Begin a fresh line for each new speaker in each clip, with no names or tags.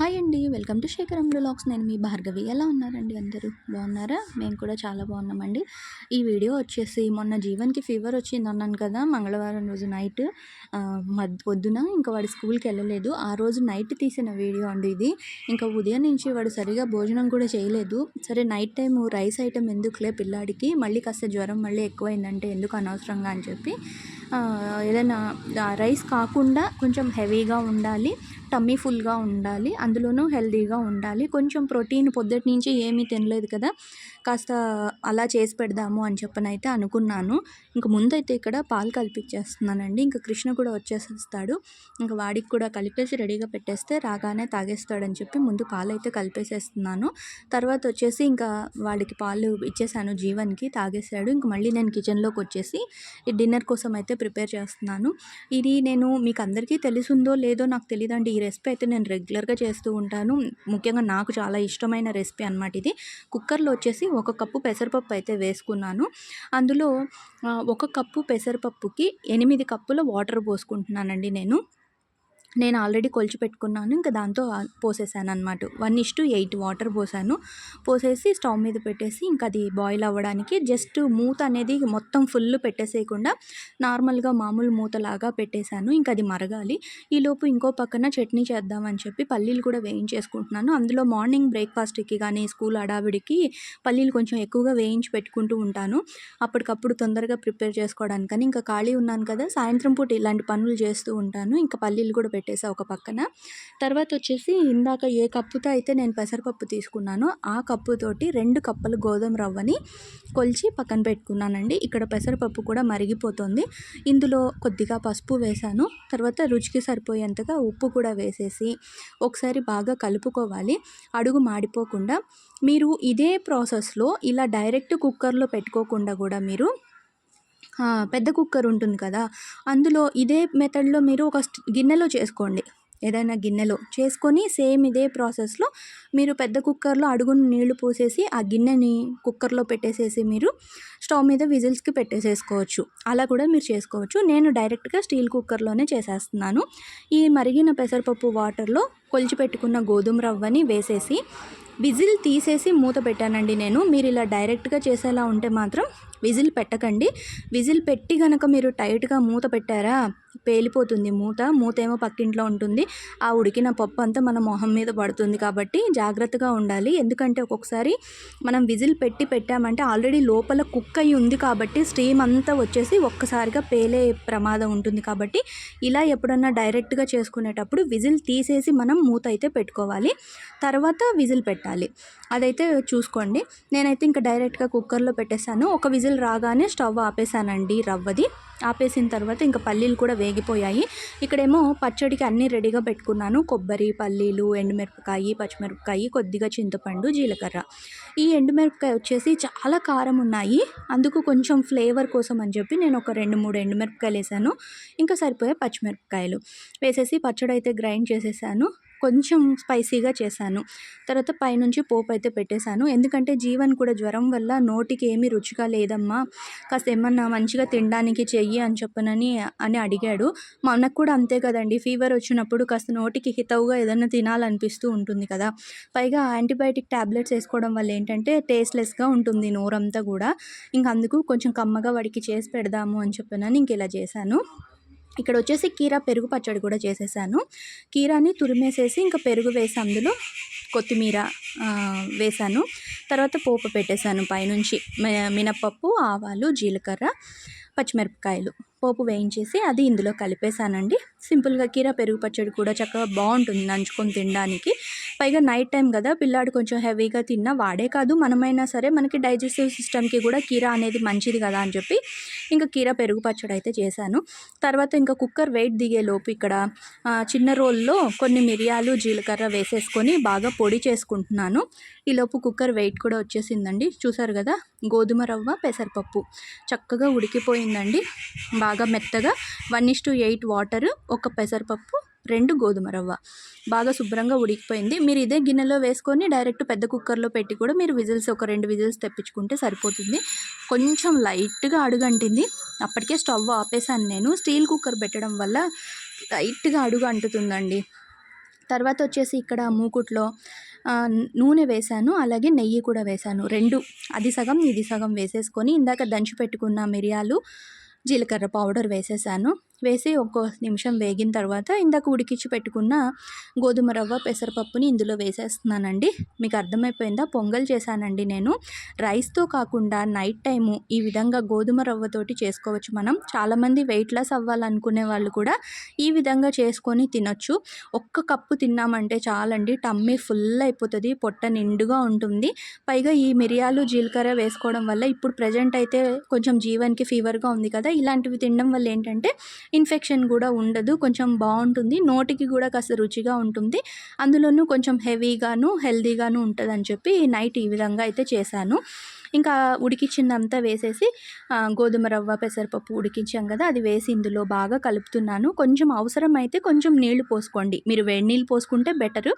Hi అండి welcome to Shekharam blogs నేను మీ భార్గవి. ఎలా ఉన్నారండి అందరూ? బాగున్నారా? మేము కూడా చాలా బాగున్నామండి. ఈ వీడియో వచ్చేసి మొన్న జీవన్కి ఫీవర్ వచ్చింది అన్నాను కదా మంగళవారం రోజు నైట్ మద్ పొద్దున ఇంకా వాడి స్కూల్కి వెళ్ళలేదు. ఆ రోజు నైట్ తీసిన వీడియో అండి ఇది. ఇంకా ఉదయం నుంచి వాడు సరిగా భోజనం కూడా చేయలేదు. సరే నైట్ టైం రైస్ ఐటెం ఎందుకులే పిల్లాడికి? మళ్ళీ కాస్త జ్వరం మళ్ళీ ఎక్కువైందంటే ఎందుకు అనవసరంగా అని చెప్పి ఏదైనా రైస్ కాకుండా కొంచెం హెవీగా ఉండాలి. టమ్మీ ఫుల్గా ఉండాలి అందులోనూ హెల్తీగా ఉండాలి. కొంచెం ప్రోటీన్ పొద్దుటి నుంచి ఏమీ తినలేదు కదా కాస్త అలా చేసి పెడదాము అని చెప్పనైతే అనుకున్నాను. ఇంక ముందైతే ఇక్కడ పాలు కలిపించేస్తున్నానండి. ఇంకా కృష్ణ కూడా వచ్చేసేస్తాడు. ఇంకా వాడికి కూడా కలిపేసి రెడీగా పెట్టేస్తే రాగానే తాగేస్తాడని చెప్పి ముందు పాలు అయితే కలిపేసేస్తున్నాను. తర్వాత వచ్చేసి ఇంకా వాడికి పాలు ఇచ్చేసాను జీవన్కి తాగేసాడు ఇంక మళ్ళీ నేను కిచెన్లోకి వచ్చేసి ఈ డిన్నర్ కోసం అయితే ప్రిపేర్ చేస్తున్నాను. ఇది నేను మీకు అందరికీ తెలుసుందో లేదో నాకు తెలియదండి ఈ రెసిపీ అయితే నేను రెగ్యులర్గా చేస్తూ ఉంటాను. ముఖ్యంగా నాకు చాలా ఇష్టమైన రెసిపీ అనమాట ఇది. కుక్కర్లో వచ్చేసి ఒక కప్పు పెసరపప్పు అయితే వేసుకున్నాను. అందులో ఒక కప్పు పెసరపప్పుకి ఎనిమిది కప్పుల వాటర్ పోసుకుంటున్నానండి నేను. నేను ఆల్రెడీ కొలిచి పెట్టుకున్నాను ఇంకా దాంతో పోసేసాను అనమాట one is to eight water పోసాను. పోసేసి స్టవ్ మీద పెట్టేసి ఇంకా అది బాయిల్ అవ్వడానికి జస్ట్ మూత అనేది మొత్తం ఫుల్ పెట్టేసేయకుండా నార్మల్గా మామూలు మూతలాగా పెట్టేశాను ఇంకా అది మరగాలి. ఈలోపు ఇంకో పక్కన చట్నీ చేద్దామని చెప్పి పల్లీలు కూడా వేయించేసుకుంటున్నాను. అందులో మార్నింగ్ బ్రేక్ఫాస్ట్కి కానీ స్కూల్ అడావిడికి పల్లీలు కొంచెం ఎక్కువగా వేయించి పెట్టుకుంటూ ఉంటాను. అప్పటికప్పుడు తొందరగా ప్రిపేర్ చేసుకోవడానికని ఇంకా ఖాళీ ఉన్నాను కదా సాయంత్రం పూట ఇలాంటి పనులు చేస్తూ ఉంటాను. ఇంకా పల్లీలు కూడా పెట్టేసా ఒక పక్కన. తర్వాత వచ్చేసి ఇందాక ఏ కప్పుతో అయితే నేను పెసరపప్పు తీసుకున్నానో ఆ కప్పుతోటి రెండు కప్పులు గోధుమ రవ్వని కొలిచి పక్కన పెట్టుకున్నానండి. ఇక్కడ పెసరపప్పు కూడా మరిగిపోతుంది. ఇందులో కొద్దిగా పసుపు వేశాను తర్వాత రుచికి సరిపోయేంతగా ఉప్పు కూడా వేసేసి ఒకసారి బాగా కలుపుకోవాలి. అడుగు మాడిపోకుండా మీరు ఇదే ప్రాసెస్లో ఇలా డైరెక్ట్ కుక్కర్లో పెట్టుకోకుండా కూడా మీరు పెద్ద కుక్కర్ ఉంటుంది కదా అందులో ఇదే మెథడ్లో మీరు ఒక గిన్నెలో చేసుకోండి. ఏదైనా గిన్నెలో చేసుకొని సేమ్ ఇదే ప్రాసెస్లో మీరు పెద్ద కుక్కర్లో అడుగున నీళ్ళు పోసేసి ఆ గిన్నెని కుక్కర్లో పెట్టేసేసి మీరు స్టవ్ మీద విజిల్స్కి పెట్టేసేసుకోవచ్చు. అలా కూడా మీరు చేసుకోవచ్చు. నేను డైరెక్ట్గా స్టీల్ కుక్కర్లోనే చేసేస్తున్నాను. ఈ మరిగిన పెసరపప్పు వాటర్లో కొలిచి పెట్టుకున్న గోధుమ రవ్వని వేసేసి విజిల్ తీసేసి మూత పెట్టానండి నేను. మీరు ఇలా డైరెక్ట్గా చేసేలా ఉంటే మాత్రం విజిల్ పెట్టకండి. విజిల్ పెట్టి కనుక మీరు టైట్గా మూత పెట్టారా పేలిపోతుంది మూత. మూత ఏమో పక్కింట్లో ఉంటుంది. ఆ ఉడికిన పప్పు అంతా మన మొహం మీద పడుతుంది కాబట్టి జాగ్రత్తగా ఉండాలి. ఎందుకంటే ఒక్కొక్కసారి మనం విజిల్ పెట్టి పెట్టామంటే ఆల్రెడీ లోపల కుక్ అయి ఉంది కాబట్టి స్టీమ్ అంతా వచ్చేసి ఒక్కసారిగా పేలే ప్రమాదం ఉంటుంది కాబట్టి ఇలా ఎప్పుడన్నా డైరెక్ట్గా చేసుకునేటప్పుడు విజిల్ తీసేసి మనం మూత అయితే పెట్టుకోవాలి. తర్వాత విజిల్ పెట్టాలి. అదైతే చూసుకోండి. నేనైతే ఇంకా డైరెక్ట్గా కుక్కర్లో పెట్టేశాను. ఒక విజిల్ రాగానే స్టవ్ ఆపేసానండి రవ్వది. ఆపేసిన తర్వాత ఇంకా పల్లీలు కూడా వేగిపోయాయి. ఇక్కడేమో పచ్చడికి అన్నీ రెడీగా పెట్టుకున్నాను. కొబ్బరి పల్లీలు ఎండుమిరపకాయ పచ్చిమిరపకాయ కొద్దిగా చింతపండు జీలకర్ర. ఈ ఎండుమిరపకాయ వచ్చేసి చాలా కారం ఉన్నాయి. అందుకు కొంచెం ఫ్లేవర్ కోసం అని చెప్పి నేను ఒక రెండు మూడు ఎండుమిరపకాయలు వేసాను. ఇంకా సరిపోయే పచ్చిమిరపకాయలు. వేసేసి పచ్చడి అయితే గ్రైండ్ చేసేసాను. కొంచెం స్పైసీగా చేశాను. తర్వాత పైనుంచి పోపు అయితే పెట్టేశాను. ఎందుకంటే జీవన్ కూడా జ్వరం వల్ల నోటికి ఏమీ రుచిగా లేదమ్మా. కాస్త ఏమన్నా మంచిగా తినడానికి చెయ్యి అని చెప్పనని అని అడిగాడు. మనకు కూడా అంతే కదండి. ఫీవర్ వచ్చినప్పుడు కాస్త నోటికి హితవుగా ఏదైనా తినాలనిపిస్తూ ఉంటుంది కదా. పైగా యాంటీబయాటిక్ ట్యాబ్లెట్స్ వేసుకోవడం వల్ల ఏంటంటే టేస్ట్లెస్గా ఉంటుంది నోరంతా కూడా. ఇంక అందుకు కొంచెం కమ్మగా వాడికి చేసి పెడదాము అని చెప్పనని ఇంక ఇలా చేశాను. ఇక్కడ వచ్చేసి కీరా పెరుగు పచ్చడి కూడా చేసేసాను. కీరాని తురిమేసేసి ఇంకా పెరుగు వేసి అందులో కొత్తిమీర వేసాను. తర్వాత పోపు పెట్టేశాను పైనుంచి. మినపప్పు ఆవాలు జీలకర్ర పచ్చిమిరపకాయలు పోపు వేయించేసి అది ఇందులో కలిపేశానండి సింపుల్గా కీరా పెరుగు పచ్చడి కూడా చక్కగా బాగుంటుంది నంచుకొని తినడానికి. పైగా నైట్ టైం కదా పిల్లాడు కొంచెం హెవీగా తిన్నా వాడే కాదు. మనమైనా సరే మనకి డైజెస్టివ్ సిస్టమ్కి కూడా కీరా అనేది మంచిది కదా అని చెప్పి ఇంకా కీరా పెరుగు పచ్చడి అయితే చేశాను. తర్వాత ఇంకా కుక్కర్ వెయిట్ దిగే లోపు ఇక్కడ చిన్న రోల్లో కొన్ని మిరియాలు జీలకర్ర వేసేసుకొని బాగా పొడి చేసుకుంటున్నాను. ఈలోపు కుక్కర్ వెయిట్ కూడా వచ్చేసిందండి. చూసారు కదా గోధుమ రవ్వ పెసరపప్పు. చక్కగా ఉడికిపోయిందండి. బాగా మెత్తగా. One is to eight water ఒక పెసరపప్పు రెండు గోధుమ రవ్వ. బాగా శుభ్రంగా ఉడికిపోయింది. మీరు ఇదే గిన్నెలో వేసుకొని డైరెక్ట్ పెద్ద కుక్కర్లో పెట్టి కూడా మీరు విజిల్స్ ఒక రెండు విజిల్స్ తెప్పించుకుంటే సరిపోతుంది. కొంచెం లైట్గా అడుగంటింది. అప్పటికే స్టవ్ ఆపేసాను నేను. స్టీల్ కుక్కర్ పెట్టడం వల్ల లైట్గా అడుగు అంటుతుందండి తర్వాత వచ్చేసి ఇక్కడ మూకుట్లో నూనె వేశాను. అలాగే నెయ్యి కూడా వేశాను. రెండు. అది సగం ఇది సగం వేసేసుకొని ఇందాక దంచి పెట్టుకున్న మిరియాలు జీలకర్ర పౌడర్ వేసేసాను వేసి ఒక్కో నిమిషం వేగిన తర్వాత ఇందాక ఉడికించి పెట్టుకున్న గోధుమ రవ్వ పెసరపప్పుని ఇందులో వేసేస్తున్నానండి. మీకు అర్థమైపోయిందా? పొంగల్ చేశానండి నేను. రైస్తో కాకుండా నైట్ టైము ఈ విధంగా గోధుమ రవ్వతోటి చేసుకోవచ్చు మనం. చాలామంది వెయిట్ లాస్ అవ్వాలనుకునే వాళ్ళు కూడా ఈ విధంగా చేసుకొని తినొచ్చు. ఒక్క కప్పు తిన్నామంటే చాలండి. టమ్మీ ఫుల్ అయిపోతుంది. పొట్ట నిండుగా ఉంటుంది. పైగా ఈ మిరియాలు జీలకర్ర వేసుకోవడం వల్ల ఇప్పుడు ప్రజెంట్ అయితే కొంచెం జీవన్కి ఫీవర్గా ఉంది కదా. ఇలాంటివి తినడం వల్ల ఏంటంటే ఇన్ఫెక్షన్ కూడా ఉండదు కొంచెం బాగుంటుంది. నోటికి కూడా కాస్త రుచిగా ఉంటుంది. అందులోనూ కొంచెం హెవీగాను హెల్దీగాను ఉంటుందని చెప్పి నైట్ ఈ విధంగా అయితే చేశాను. ఇంకా ఉడికించిందంతా వేసేసి గోధుమ రవ్వ పెసరపప్పు ఉడికించాం కదా అది వేసి ఇందులో బాగా కలుపుతున్నాను. కొంచెం అవసరం అయితే కొంచెం నీళ్ళు పోసుకోండి. మీరు వేడి నీళ్ళు పోసుకుంటే బెటరు.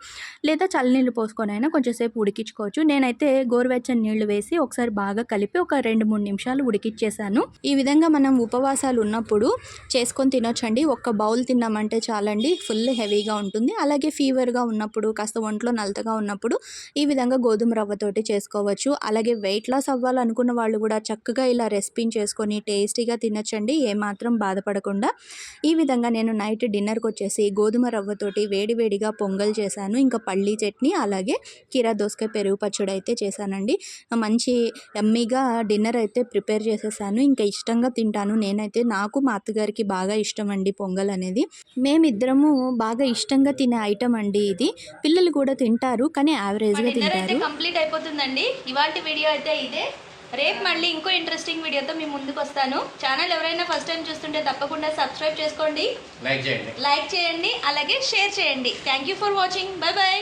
లేదా చల్లనీళ్ళు పోసుకొని అయినా కొంచెంసేపు ఉడికించుకోవచ్చు. నేనైతే గోరువెచ్చని నీళ్ళు వేసి ఒకసారి బాగా కలిపి ఒక రెండు మూడు నిమిషాలు ఉడికిచ్చేసాను. ఈ విధంగా మనం ఉపవాసాలు ఉన్నప్పుడు చేసుకొని తినొచ్చండి. ఒక్క బౌల్ తిన్నామంటే చాలండి. ఫుల్ హెవీగా ఉంటుంది. అలాగే ఫీవర్గా ఉన్నప్పుడు కాస్త ఒంట్లో నలతగా ఉన్నప్పుడు ఈ విధంగా గోధుమ రవ్వతోటి చేసుకోవచ్చు. అలాగే వెయిట్ లాస్ అవ్వాలనుకున్న వాళ్ళు కూడా చక్కగా ఇలా రెసిపీని చేసుకొని టేస్టీగా తినొచ్చండి ఏమాత్రం బాధపడకుండా. ఈ విధంగా నేను నైట్ డిన్నర్కి వచ్చేసి గోధుమ రవ్వతోటి వేడివేడిగా పొంగల్ చేశాను. ఇంకా పల్లీ చట్నీ అలాగే కీరా దోసకాయ పెరుగు పచ్చడి అయితే చేశానండి. మంచి ఎమ్మీగా డిన్నర్ అయితే ప్రిపేర్ చేసేసాను. ఇంకా ఇష్టంగా తింటాను. నేనైతే నాకు మా అత్తగారికి బాగా ఇష్టం అండి పొంగల్ అనేది. మేమిద్దరము బాగా ఇష్టంగా తినే ఐటమ్ అండి ఇది. పిల్లలు కూడా తింటారు కానీ యావరేజ్గా తింటారు.
కంప్లీట్ అయిపోతుందండి. ఇవాళ వీడియో అయితే ఇదే. రేపు మళ్ళీ ఇంకో ఇంట్రెస్టింగ్ వీడియోతో మీ ముందుకు వస్తాను. ఛానల్ ఎవరైనా ఫస్ట్ టైం చూస్తుంటే తప్పకుండా సబ్స్క్రైబ్ చేసుకోండి.
లైక్ చేయండి.
లైక్ చేయండి అలాగే షేర్ చేయండి. Thank you for watching bye bye